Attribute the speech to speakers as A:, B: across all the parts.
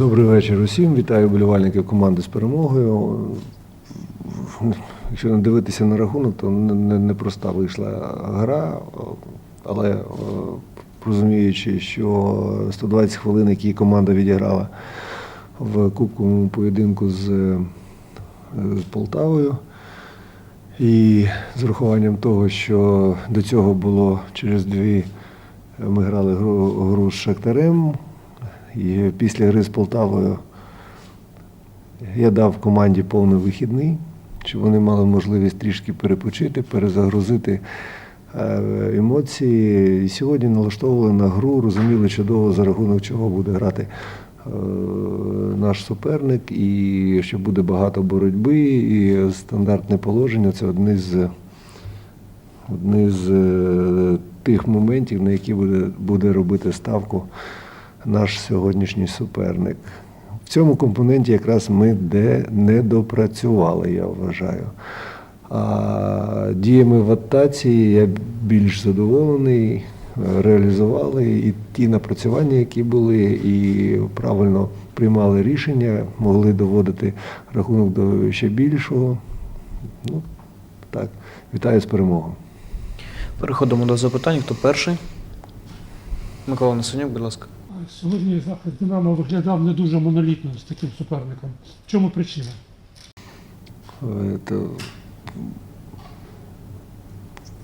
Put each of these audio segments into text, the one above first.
A: Добрий вечір усім. Вітаю болівальників команди з перемогою. Якщо не дивитися на рахунок, то не- не- непроста вийшла гра, але е, розуміючи, що 120 хвилин, які команда відіграла в кубковому поєдинку з е, Полтавою, і з урахуванням того, що до цього було через дві ми грали гру, гру з Шахтарем, і після гри з Полтавою я дав команді повний вихідний, щоб вони мали можливість трішки перепочити, перезагрузити е, емоції. І сьогодні налаштовували на гру, розуміли чудово, за рахунок чого буде грати е, наш суперник, і що буде багато боротьби, і стандартне положення це одне з одне з е, тих моментів, на які буде, буде робити ставку наш сьогоднішній суперник. В цьому компоненті якраз ми де не допрацювали, я вважаю. А діями в атаці я більш задоволений, реалізували і ті напрацювання, які були, і правильно приймали рішення, могли доводити рахунок до ще більшого. Ну, так, вітаю з перемогою.
B: Переходимо до запитань. Хто перший? Микола Несенюк, будь ласка.
C: Сьогодні захист Динамо виглядав не дуже монолітно з таким суперником. В чому причина?
A: Е,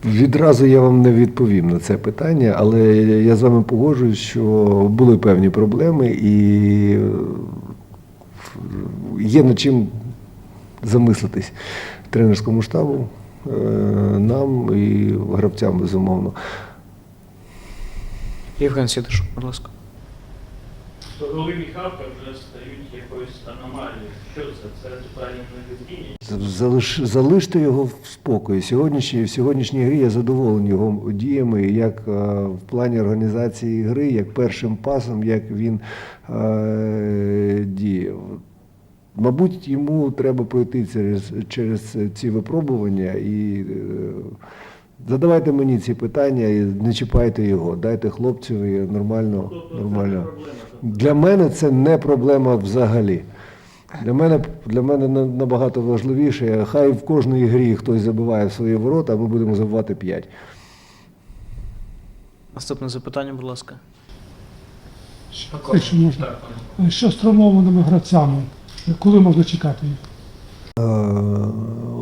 A: Відразу я вам не відповім на це питання, але я з вами погоджуюсь, що були певні проблеми і е, є над чим замислитись тренерському штабу, е, нам і гравцям, безумовно.
B: Євген Сідишов, будь ласка.
D: Роли Міхалка вже стають якоюсь аномалією. Що це? Це правильне віддіння?
A: Залиш, залиште його в спокої. Сьогоднішній, в сьогоднішній грі я задоволений його діями, як е, в плані організації гри, як першим пасом, як він е, діяв. Мабуть, йому треба пройти через, через ці випробування і е, задавайте мені ці питання і не чіпайте його. Дайте хлопцеві нормально.
D: Тобто
A: нормально. Для мене це не проблема взагалі. Для мене, для мене набагато важливіше, хай в кожній грі хтось забиває в свої ворота, а ми будемо забивати 5.
B: Наступне запитання, будь ласка.
C: Якщо можна. Що з травмованими гравцями? Коли можна чекати їх?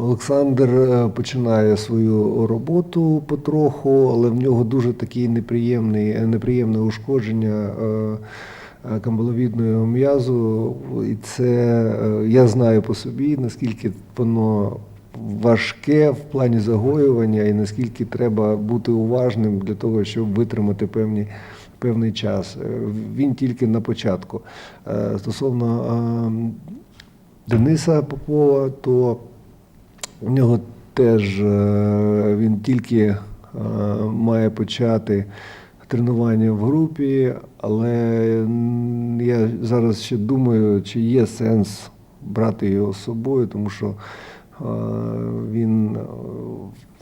A: Олександр е, починає свою роботу потроху, але в нього дуже такий неприємний, е, неприємне ушкодження е, е, камбаловідного м'язу. І це я знаю по собі, наскільки воно важке в плані загоювання і наскільки треба бути уважним для того, щоб витримати певні. Певний час. Він тільки на початку. Стосовно е, Дениса Попова, то у нього теж е, він тільки е, має почати тренування в групі, але я зараз ще думаю, чи є сенс брати його з собою, тому що е, він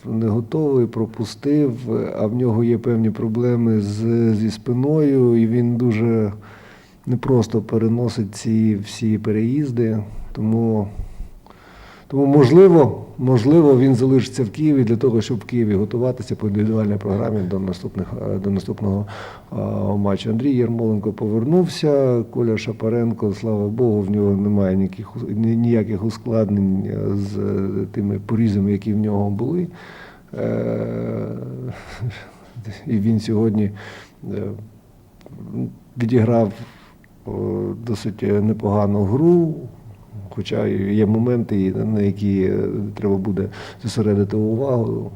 A: не готовий, пропустив, а в нього є певні проблеми з, зі спиною, і він дуже непросто переносить ці всі переїзди. Тому, тому можливо, можливо, він залишиться в Києві для того, щоб в Києві готуватися по індивідуальній програмі до наступних е, до наступного е, матчу. Андрій Ярмоленко повернувся. Коля Шапаренко, слава Богу, в нього немає ніяких ніяких ускладнень е, з тими порізами, які в нього були. І він сьогодні відіграв досить непогану гру, хоча є моменти, на які е, треба буде зосередити увагу.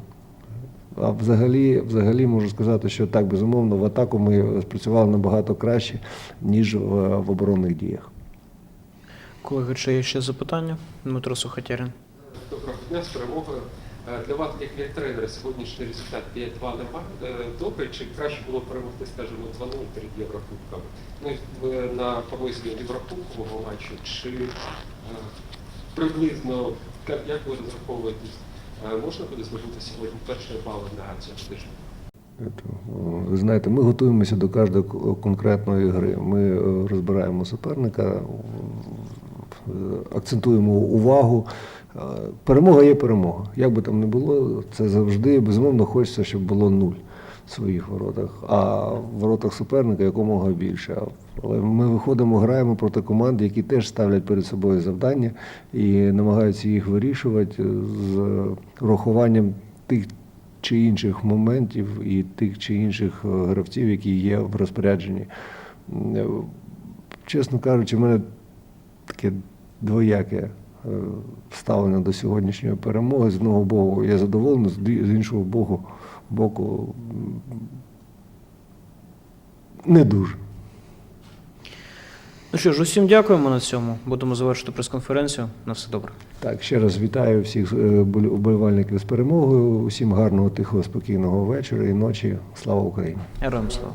A: А взагалі, взагалі можу сказати, що так, безумовно, в атаку ми спрацювали набагато краще, ніж в, в оборонних діях.
B: Колеги, чи є ще запитання? Дмитро Сухотярин.
E: Доброго дня з. Е, Для вас, як для тренера, сьогоднішній результат 5-2 нема е, добре, чи краще було перемогти, скажімо, 2-0 перед Єврокубками? Ну, на порозі Єврокубкового матчу, чи е, приблизно, як ви розраховуєтесь, е, можна буде здобути сьогодні перші бали на цьому тижні?
A: Ви знаєте, ми готуємося до кожної конкретної гри. Ми е, розбираємо суперника, е, акцентуємо увагу. Е, Перемога є перемога. Як би там не було, це завжди безумовно хочеться, щоб було нуль в своїх воротах, а в воротах суперника якомога більше. Але ми виходимо, граємо проти команд, які теж ставлять перед собою завдання і намагаються їх вирішувати з урахуванням тих чи інших моментів і тих чи інших е, гравців, які є в розпорядженні. Е, Чесно кажучи, в мене таке двояке е, ставлення до сьогоднішньої перемоги. З одного боку, я задоволений, з іншого боку, боку не дуже.
B: Ну що ж, усім дякуємо на цьому. Будемо завершити прес-конференцію. На все добре.
A: Так, ще раз вітаю всіх е, вболівальників з перемогою. Усім гарного, тихого, спокійного вечора і ночі. Слава Україні!
B: Героям слава.